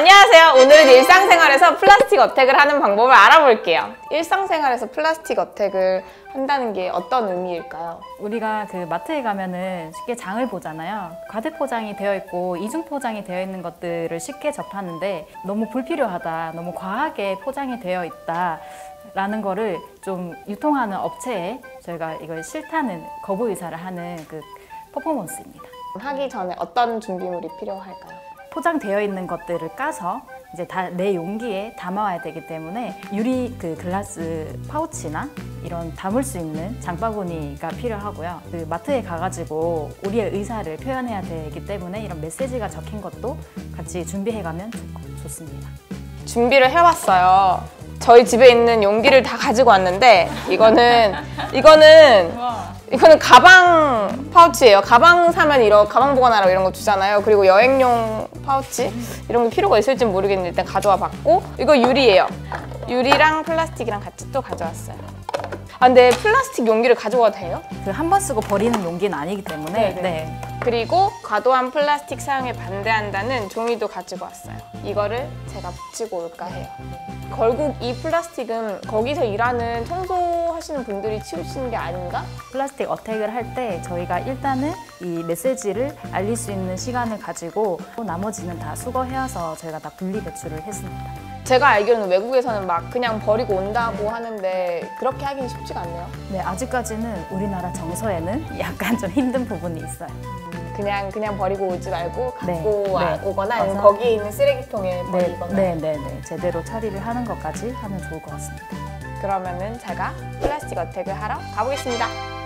안녕하세요. 오늘은 일상생활에서 플라스틱 어택을 하는 방법을 알아볼게요. 일상생활에서 플라스틱 어택을 한다는 게 어떤 의미일까요? 우리가 그 마트에 가면은 쉽게 장을 보잖아요. 과대 포장이 되어 있고 이중 포장이 되어 있는 것들을 쉽게 접하는데 너무 불필요하다, 너무 과하게 포장이 되어 있다. 라는 거를 좀 유통하는 업체에 저희가 이걸 싫다는 거부 의사를 하는 그 퍼포먼스입니다. 하기 전에 어떤 준비물이 필요할까요? 포장되어 있는 것들을 까서 이제 다 내 용기에 담아와야 되기 때문에 유리 그 글라스 파우치나 이런 담을 수 있는 장바구니가 필요하고요. 그 마트에 가가지고 우리의 의사를 표현해야 되기 때문에 이런 메시지가 적힌 것도 같이 준비해가면 좋- 좋습니다. 준비를 해왔어요. 저희 집에 있는 용기를 다 가지고 왔는데 이거는 이거는 이거는 가방 파우치예요. 가방 사면 이런 가방 보관하라고 이런 거 주잖아요. 그리고 여행용 파우치 이런 거 필요가 있을지 모르겠는데 일단 가져와 봤고 이거 유리예요. 유리랑 플라스틱이랑 같이 또 가져왔어요. 아 근데 플라스틱 용기를 가져와도 돼요? 그 한 번 쓰고 버리는 용기는 아니기 때문에 네네. 네. 그리고 과도한 플라스틱 사용에 반대한다는 종이도 가지고 왔어요. 이거를 제가 붙이고 올까 해요. 결국 이 플라스틱은 거기서 일하는 청소 하시는 분들이 치우시는 게 아닌가? 플라스틱 어택을 할 때 저희가 일단은 이 메시지를 알릴 수 있는 시간을 가지고 또 나머지는 다 수거해와서 저희가 다 분리 배출을 했습니다. 제가 알기로는 외국에서는 막 그냥 버리고 온다고 하는데 그렇게 하긴 쉽지가 않네요. 네, 아직까지는 우리나라 정서에는 약간 좀 힘든 부분이 있어요. 그냥 그냥 버리고 오지 말고 갖고 네, 와- 네. 오거나 아니면 맞아. 거기에 있는 쓰레기통에 네, 버리거나 네, 네, 네. 제대로 처리를 하는 것까지 하면 좋을 것 같습니다. 그러면은 제가 플라스틱 어택을 하러 가보겠습니다.